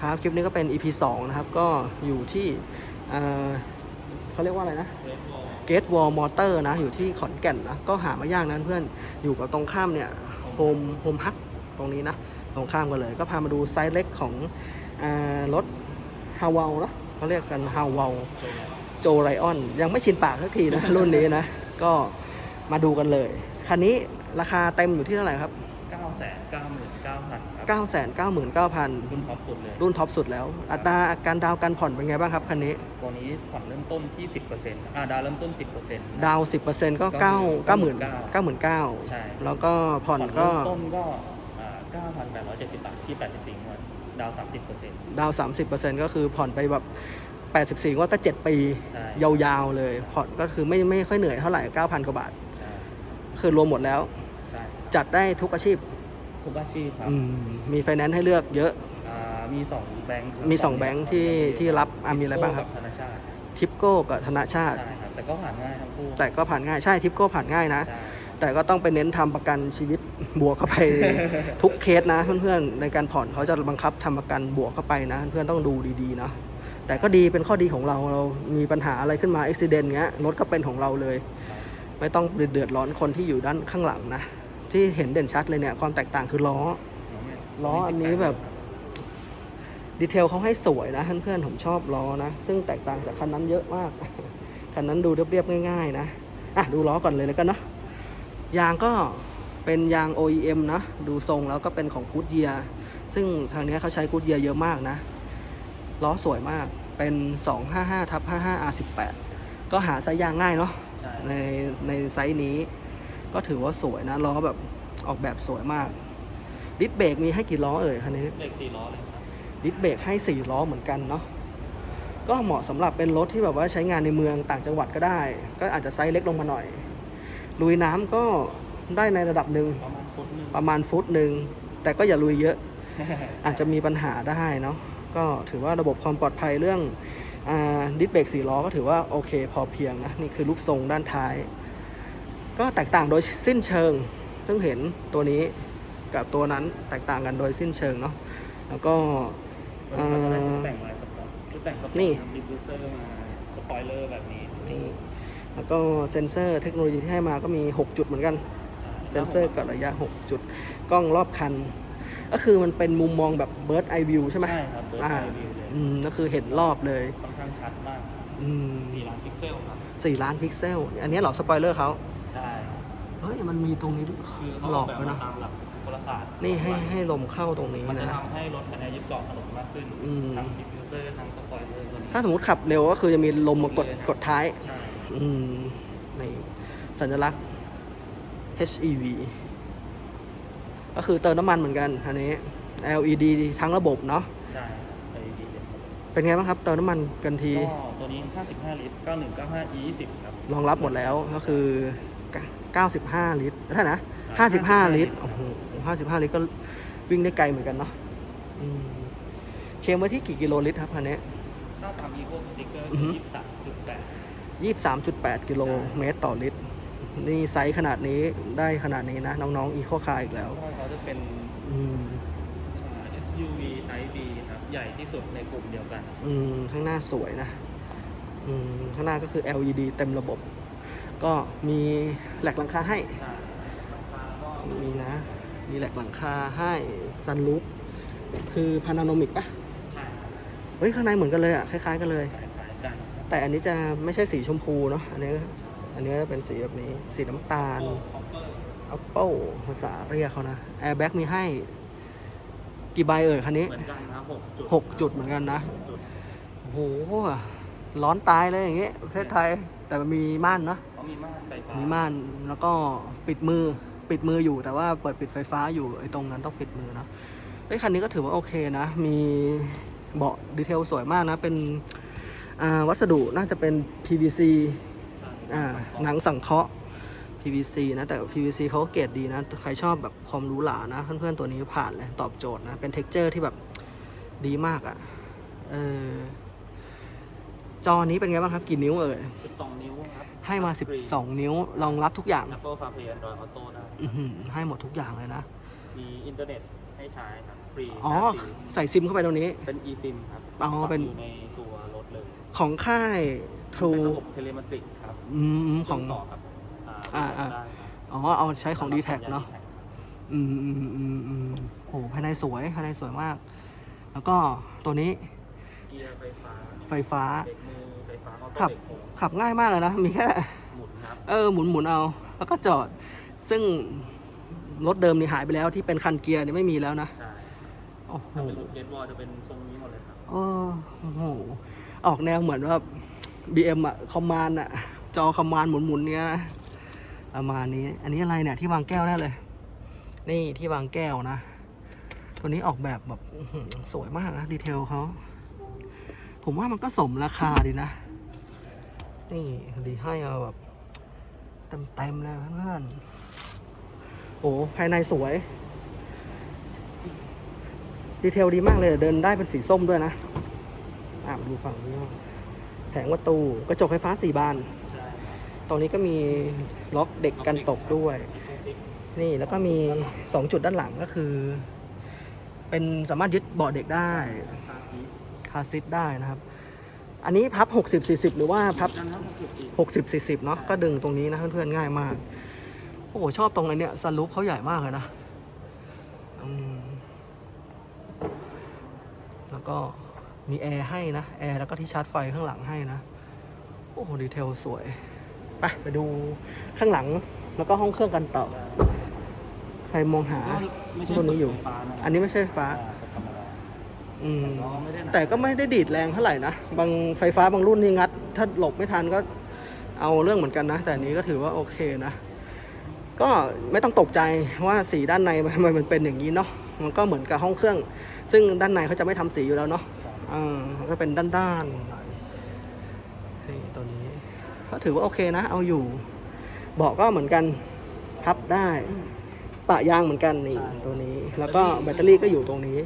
ครับ คลิปนี้ก็เป็น EP 2 นะครับ ก็อยู่ที่เขาเรียกว่าอะไรนะเกตวอลมอเตอร์นะ อยู่ที่ขอนแก่นนะ ก็หามายากนะเพื่อนอยู่กับตรงข้ามเนี่ยโฮมโฮมฮักตรงนี้นะ ตรงข้ามกันเลย ก็พามาดูไซส์เล็กของรถฮาวเวลนะเขาเรียกกันฮาวเวลโจไรออน ยังไม่ชินปากสักทีนะ รุ่นนี้นะ ก็มาดูกันเลย คันนี้ราคาเต็มอยู่ที่เท่าไหร่ครับ 9 9 9 0 0 0 999,000 รุ่นท็อปสุดเลย รุ่นท็อปสุดแล้ว อัตราการดาวน์การผ่อนเป็นไงบ้างครับคันนี้ ตัวนี้ผ่อนเริ่มต้นที่สิบเปอร์เซ็นต์อ่าดาวเริ่มต้นสิบเปอร์เซ็นต์ดาวน์10%ก็9 90,000 99,000ใช่ แล้วก็ผ่อนก็เริ่มต้นก็เก้าพันแปดร้อยเจ็ดสิบบาทที่แปดสิบสี่งวดดาวสามสิบเปอร์เซ็นต์ดาวน์30%ก็คือผ่อนไปแบบ84ว่าก็ 7 ปีใช่ยาวๆ เลย ผ่อนก็คือไม่ไม่ค่อยเหนื่อยเท่าไหร่ 9,000 กว่าบาทใช่คือรวมหมดแล้วใช่จัดได้ทุกอาชีพ ทุกอาชีพครับอืมมีไฟแนนซ์ให้เลือกเยอะ อ่ามีสองแบงค์ครับมี2แบงค์ที่ที่รับอะมีอะไรบ้างครับกับธนาชาติทิปโก้กับธนาชาติ ใช่ครับแต่ก็ผ่านง่ายทั้งคู่แต่ก็ผ่านง่ายใช่ทิปโก้ผ่านง่ายนะ ใช่แต่ก็ต้องไปเน้นทำประกันชีวิตบวกเข้าไป ทุกเคสนะเพื่อนๆในการผ่อนเขาจะบังคับทำประกันบวกเข้าไปนะเพื่อนๆต้องดูดีๆนะแต่ก็ดีเป็นข้อดีของเราเรามีปัญหาอะไรขึ้นมาอุบิเหตุเงี้ยรถก็เป็นของเราเลย ไม่ต้องเดือดร้อนคนที่อยู่ด้านข้างหลังนะ ที่เห็นเด่นชัดเลยเนี่ย ความแตกต่างคือล้อ ล้ออันนี้แบบ ดีเทลเขาให้สวยนะเพื่อนๆผมชอบล้อนะ ซึ่งแตกต่างจากคันนั้นเยอะมาก คันนั้นดูเรียบๆง่าย ๆ นะ อะ ดูล้อก่อนเลยแล้วกันเนาะยางก็เป็นยาง OEM นะ ดูทรงแล้วก็เป็นของ Goodyear ซึ่งทางเนี้ยเขาใช้ Goodyear เยอะมากนะ ล้อสวยมากเป็น 255ทับ55 R18 ก็หาไซส์ยางง่ายเนาะใช่ในในไซส์นี้ ก็ถือว่าสวยนะล้อแบบออกแบบสวยมากดิสเบรกมีให้กี่ล้อเอ่ยคันนี้เลขสี่ล้อเลยครับดิสเบรกให้4ล้อเหมือนกันเนาะก็เหมาะสำหรับเป็นรถที่แบบว่าใช้งานในเมืองต่างจังหวัดก็ได้ ก็อาจจะไซส์เล็กลงมาหน่อยลุยน้ำก็ได้ในระดับหนึ่งประมาณฟุตหนึงประมาณฟุตหนึ่งแต่ก็อย่าลุยเยอะ อาจจะมีปัญหาได้เนาะก็ถือว่าระบบความปลอดภัยเรื่องอาดิสเบรกสี่ล้อก็ถือว่าโอเคพอเพียงนะนี่คือรูปทรงด้านท้าย ก็แตกต่างโดยสิ้นเชิง ซึ่งเห็นตัวนี้กับตัวนั้นแตกต่างกันโดยสิ้นเชิงเนาะแล้วก็วันนี้เราจะได้ชุดแต่งลายสปอร์ตชุดแต่งสปอร์ตนี่ทำดิฟฟิวเซอร์มาสปอยเลอร์แบบนี้นี่แล้วก็เซ็นเซอร์เทคโนโลยีที่ให้มาก็มี 6 จุดเหมือนกัน เซ็นเซอร์กับระยะ 6 จุด กล้องรอบคัน ก็คือมันเป็นมุมมองแบบ bird eye view ใช่ไหมใช่ครับเบิร์ดอ่าไอวิวเลยอืมก็คือเห็นรอบเลยค่อนข้างชัดมากอืม4ล้านพิกเซลครับสี่ล้านพิกเซล อันนี้เหรอสปอยเลอร์เขา ใช่ครับเฮ้ยมันมีตรงนี้ด้วยคือเขาหลอออกกแบบด้วยมานะตามหลักโหราศาสตร์นี่ให้ให้ลมเข้าตรงนี้มันจะนะ ทำให้รถคันนี้ยึดเกาะถนนมากขึ้นอืม ทั้งดิฟฟิวเซอร์ทั้งสปอยเลอร์ตัวนี้ถ้าสมมติขับเร็วก็คือจะมีลมมากดกดท้าย ใช่ อืมนี่สัญลักษณ์ HEV ก็คือเติมน้ำมันเหมือนกันอันนี้ LED ทั้งระบบเนาะใช่ครับ LED เลยเป็นไงบ้างครับ เติมน้ำมันกันที ก็ตัวนี้ 55 ลิตร 9195 E 20 ครับ รองรับหมดแล้วก็คือ 95 ลิตรเท่าไหร่นะ55 ลิตร โอ้โห55 ลิตรก็วิ่งได้ไกลเหมือนกันเนาะอืมเคลมไว้ที่กี่กิโลลิตรครับคันนี้ค่าตาม Eco Sticker อือฮึ23.8 23.8 กิโลเมตรต่อลิตร นี่ไซส์ขนาดนี้ได้ขนาดนี้นะ น้องๆ อีโคคาอีกแล้วก็เขาจะเป็นอืม อ่า SUV ไซส์ B ครับ ใหญ่ที่สุดในกลุ่มเดียวกัน อืม ข้างหน้าสวยนะ อืม ข้างหน้าก็คือ LED เต็มระบบ ก็มีแหลกหลังคาให้ใช่ราคาก็มีนะ มีแหลกหลังคาให้ซันลูปคือพานาโนมิกปะใช่ครับเฮ้ยข้างในเหมือนกันเลยอะคล้ายๆกันเลยคล้ายๆกันแต่อันนี้จะไม่ใช่สีชมพูเนาะอันนี้อันนี้เป็นสีแบบนี้สีน้ำตาลคอปเปอร์ Apple ภาษาเรียกเขานะ Airbag มีให้กี่ใบเอ่ยคันนี้เหมือนกันนะ6จุดหกจุดเหมือนกันนะจุดโอ้โหร้อนตายเลยอย่างเงี้ยประเทศไทยแต่มันมีม่านเนาะเขา มีม่านไฟฟ้ามีม่านแล้วก็ปิดมือปิดมืออยู่แต่ว่าเปิดปิดไฟฟ้าอยู่ไอ้ตรงนั้นต้องปิดมือนะไอ้ยคันนี้ก็ถือว่าโอเคนะ มีเบาะดีเทลสวยมากนะ เป็นอ่าวัสดุน่าจะเป็น PVC ใช่อ่าหนังสังเคราะห์ PVC นะ แต่ PVC เขาก็เกรดดีนะ ใครชอบแบบความหรูหรานะ เพื่อนๆตัวนี้ผ่านเลยตอบโจทย์นะ เป็น t e x t อร์ที่แบบดีมากอะ่ะเออจอนี้เป็นไงบ้างครับ กี่นิ้วเอ่ย12 นิ้วครับ ให้มา 12 นิ้วรองรับทุกอย่าง Apple CarPlay Android Auto ได้อื้อหือให้หมดทุกอย่างเลยนะ มีอินเทอร์เน็ตให้ให้ใช้ครับฟรีอ๋อฟรีใส่ซิมเข้าไปตรงนี้ เป็น eSIM ครับอ๋อเป็นฝังอยู่ในตัวรถเลยของค่ายเป็น True ระบบเทเลมาติกครับอืมของเชื่มต่อกับอ่าอ่าอ่า ได้ครับอ๋อ เอาใช้ของ d t แทสัญญณเนาะ D-Tag ครับอืมอืมอืมอืมโหภายในสวย ภายในสวยมาก แล้วก็ตัวนี้เกียร์ไฟฟ้าไฟฟ้า เบรก ขับเบรกโฮมขับง่ายมากเลยนะ มีแค่หมุนครับเออหมุนหมุนเอา แล้วก็จอด ซึ่งรถเดิมนี่หายไปแล้วที่เป็นคันเกียร์นี่ไม่มีแล้วนะใช่โอ้โหถ้าเป็นรถเกตวอลจะเป็นทรงนี้หมดเลยครับเออโอ้โหออกแนวเหมือนว่า BM อะคอมมานด์อะจอคอมมานด์หมุนหมุนๆเนี้ยประมาณนี้ อันนี้อะไรเนี่ยที่วางแก้วแน่เลย นี่ที่วางแก้วนะ ตัวนี้ออกแบบแบบอื้อหือสวยมากนะดีเทลเขาผมว่ามันก็สมราคาดีนะ นี่ดีให้มาแบบเต็มๆเลยเพื่อนๆโอ้ภายในสวย ดีเทลดีมากเลย เดินได้เป็นสีส้มด้วยนะอ่ามาดูฝั่งนี้แผงประตูกระจกไฟฟ้าสี่บาน ตรงนี้ก็มีล็อกเด็กกันตกด้วย นี่แล้วก็มี 2 จุดด้านหลังก็คือ เป็นสามารถยึดเบาะเด็กได้คาซิทได้นะครับ อันนี้พับ 60 40 หรือว่าพับนั่นครับ60 60 40 เนาะก็ดึงตรงนี้นะเพื่อนๆง่ายมาก โอ้โห ชอบตรงไอ้เนี้ยซันรูฟเขาใหญ่มากเลยนะอืมแล้วก็มีแอร์ให้นะ แอร์แล้วก็ที่ชาร์จไฟข้างหลังให้นะ โอ้โห ดีเทลสวย ไปไปดูข้างหลังแล้วก็ห้องเครื่องกันต่อ ใครมองหาไม่ใช่รุ่นนี้อยู่ไฟฟ้านะอันนี้ไม่ใช่ไฟฟ้า อืมแต่ก็ไม่ได้ดีดแรงเท่าไหร่นะ บางไฟฟ้าบางรุ่นนี่งัด ถ้าหลบไม่ทันก็เอาเรื่องเหมือนกันนะ แต่อันนี้ก็ถือว่าโอเคนะ ก็ไม่ต้องตกใจว่าสีด้านในทำไมมันเป็นอย่างนี้เนาะ มันก็เหมือนกับห้องเครื่อง ซึ่งด้านในเขาจะไม่ทำสีอยู่แล้วเนาะอ่าก็เป็นด้านๆหน่อยนี่ตัวนี้ ก็ถือว่าโอเคนะ เอาอยู่ เบาะก็เหมือนกันพับได้ ปะยางเหมือนกันนี่ตัวนี้ แล้วก็แบตเตอรี่ก็อยู่ตรงนี้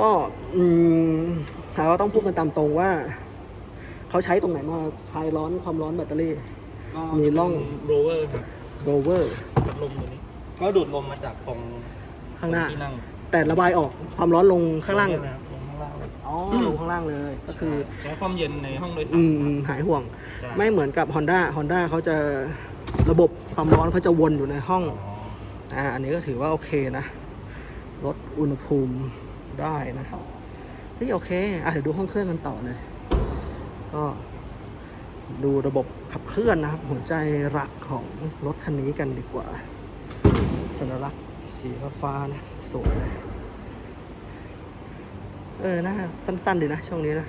ก็อืมเราต้องพูดกันตามตรงว่า เขาใช้ตรงไหนมาคลายร้อนความร้อนแบตเตอรี่ก็มีร่อง โรเวอร์ครับโรเวอร์ พัดลมตัวนี้ ก็ดูดลมมาจากตรงข้างหน้า ที่นั่งแต่ระบายออกความร้อนลงข้างล่างลนะครับลงข้างล่างอ๋อลงข้างล่างเลย ก็คือ ใช้ความเย็นในห้องโดยสาร อืมหายห่วง ใช่ ไม่เหมือนกับ Honda Honda เขาจะระบบความร้อนเขาจะวนอยู่ในห้อง อ๋ออ่าอันนี้ก็ถือว่าโอเคนะ ลดอุณหภูมิ ได้นะที่โอเคอะเดี๋ยวดูห้องเครื่องกันต่อเลย ก็ดูระบบขับเคลื่อนนะครับ หัวใจหลักของรถคันนี้กันดีกว่า สัญลักษณ์สีฟ้าๆนะสวยเลยเออนะสั้น ๆ ดีนะ ช่วงนี้นะ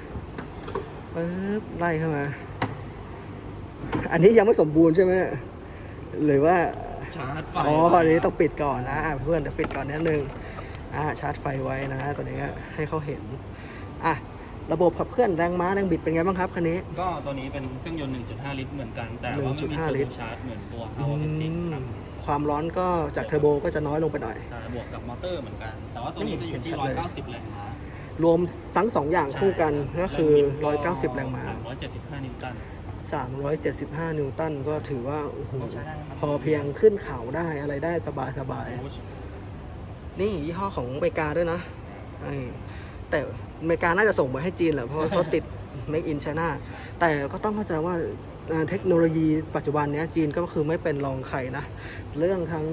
ปึ๊บไล่เข้ามา อันนี้ยังไม่สมบูรณ์ใช่ไหมเนี่ยหรือว่าชาร์จไฟอ๋ออันนี้ต้องปิดก่อนนะอะเพื่อนเดี๋ยวปิดก่อนนิดนึง อ่าชาร์จไฟไว้นะตัวนี้ให้เขาเห็นอะระบบขับเคลื่อนแรงม้าแรงบิดเป็นไงบ้างครับคันนี้ ก็ตัวนี้เป็นเครื่องยนต์ 1.5 ลิตรเหมือนกัน แต่ว่าไม่มี1.5เทอลิร์ตโบรชาร์จเหมือนตัวอืเอาเอซิครับมความร้อนก็จากเทอร์โบก็จะน้อยลงไปหน่อย ใช่ บวกกับมอเตอร์เหมือนกัน แต่ว่าตัวนี้จะอยู่ที่เห็นชัดเลย190 แรงม้ารวมทั้งสองอย่างคู่กันก็คือแรงบิด190 แรงม้า 375 นิวตัน 375 นิวตันก็ถือว่าโอ้โหก็ใช้ได้ครับพอเพียงขึ้นเขาได้อะไรได้สบายสบายๆโอ้ย นี่ยี่ห้อของอเมริกาด้วยนะแต่อเมริกาน่าจะส่งไปให้จีนแหละเพราะเขาติด Make in China แต่ก็ต้องเข้าใจว่าเทคโนโลยีปัจจุบันนี้จีนก็คือไม่เป็นรองใครนะ เรื่องทั้ง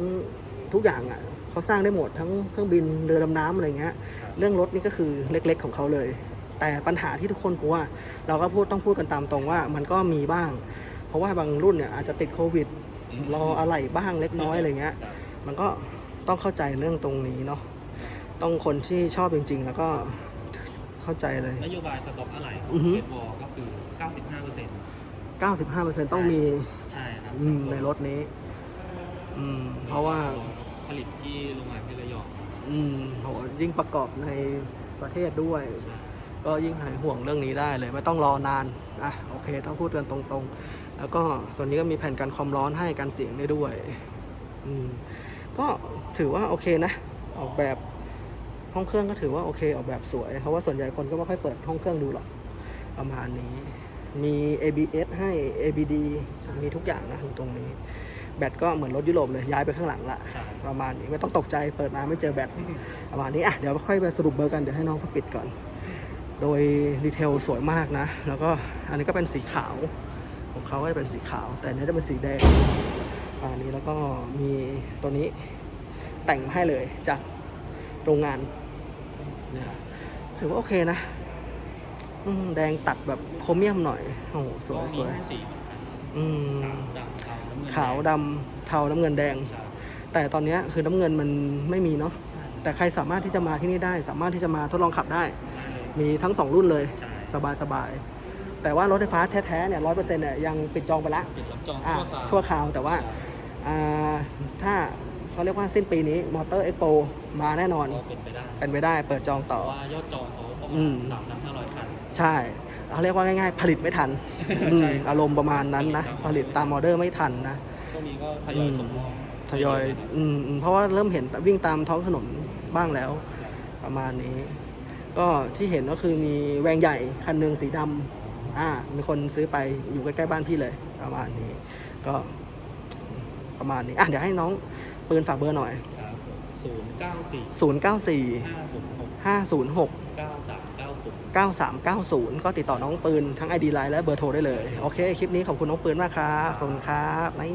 ทุกอย่างอะเขาสร้างได้หมดทั้งเครื่องบินเรือดำน้ำอะไรเงี้ยเรื่องรถนี่ก็คือเล็ก ๆ ของเขาเลย แต่ปัญหาที่ทุกคนกลัวเราก็พูดต้องพูดกันตามตรงว่ามันก็มีบ้าง เพราะว่าบางรุ่นเนี่ยอาจจะติดโควิดรออะไรบ้างเล็กน้อยอะไรเงี้ยมันก็ ต้องเข้าใจเรื่องตรงนี้เนาะต้องคนที่ชอบจริง ๆ แล้วก็เข้าใจเลยนโยบายสต็อกอะไหล่ขออืงอฮึเกตวอลก็คือ 95% 95%ต้องมีใช่ครับอืมในรถนี้ อืม เพราะว่าผลิตที่โรงงานที่ระยองอืมโหยิ่งประกอบในประเทศด้วยใช่ก็ยิ่งหายห่วงเรื่องนี้ได้เลย ไม่ต้องรอนานอะโอเค ต้องพูดกันตรงๆ แล้วก็ตัวนี้ก็มีแผ่นกันความร้อนให้กันเสียงได้ด้วย อืม ก็ถือว่าโอเคนะ ออกแบบห้องเครื่องก็ถือว่าโอเค ออกแบบสวย เพราะว่าส่วนใหญ่คนก็ไม่ค่อยเปิดห้องเครื่องดูหรอกประมาณนี้ มี ABS ให้ ABD มีทุกอย่างนะอยู่ตรงนี้ แบตก็เหมือนรถยุโรปเลยย้ายไปข้างหลังละใช่ ประมาณนี้ไม่ต้องตกใจเปิดมาไม่เจอแบตประมาณนี้อะเดี๋ยวค่อยไปสรุปเบอร์กันเดี๋ยวให้น้องเขาปิดก่อน โดยดีเทลสวยมากนะ แล้วก็อันนี้ก็เป็นสีขาว ของเขาก็จะเป็นสีขาว แต่อันนี้จะเป็นสีแดง อันนี้แล้วก็มีตัวนี้แต่งมาให้เลยจากโรงงานนะครับถือว่าโอเคนะอืมแดงตัดแบบโครเมียมหน่อย โอ้โหสวยก็สมีวยให้สีเหมือนกันอืมขาวดำเทาน้ำเงินขาวดำเทาน้ำเงินแดงใช่แต่ตอนเนี้ยคือน้ำเงินมันไม่มีเนาะใช่แต่ใครสามารถที่จะมาที่นี่ได้ สามารถที่จะมาทดลองขับได้ได้เลยมีทั้งสองรุ่นเลยใช่สบายสบายๆแต่ว่ารถไฟฟ้าแท้ๆเนี่ยร้อยเปอร์เซ็นต์เนี่ยยังปิดจองไปละติดรับจองอ่าชั่วคราวชั่วคราวแต่ว่าอ่า ถ้าเขาเรียกว่าสิ้นปีนี้มอเตอร์เอ็กโปมาแน่นอน ก็เป็นไปได้เป็นไปได้เปิดจองเพต่อ ราะว่ายอดจองเขาประอืมามณสามพันห้าร้อยคัน ใช่เขาเรียกว่าง่ายๆ ผลิตไม่ทันอืมใช่อารมณ์ประมาณนั้นนะ ผผลิลิตตตาตามมออเดอร์ไม่ทันนะ พวกนี้ก็ทยอยส่งมอบทยอยอืมอืมเพราะว่าเริ่มเห็นวิ่งตามท้องถนนบ้างแล้ว ประมาณนี้ ก็ที่เห็นก็คือมีแวงใหญ่คันหนึ่งสีดำอ่า มีคนซื้อไปอยู่ใกล้ๆบ้านพี่เลย ประมาณนี้ ก็ ประมาณนี้อะเดี๋ยวให้น้องปืนฝากเบอร์หน่อย ครับศูนย์เก้าสี่094 ห้าศูนย์หก506 เก้าสามเก้าศูนย์ 9390 ก็ติดต่อน้องปืนทั้ง ID Line และเบอร์โทรได้เลย โอเค คลิปนี้ขอบคุณน้องปืนมากครับ ขอบคุณครับ นี่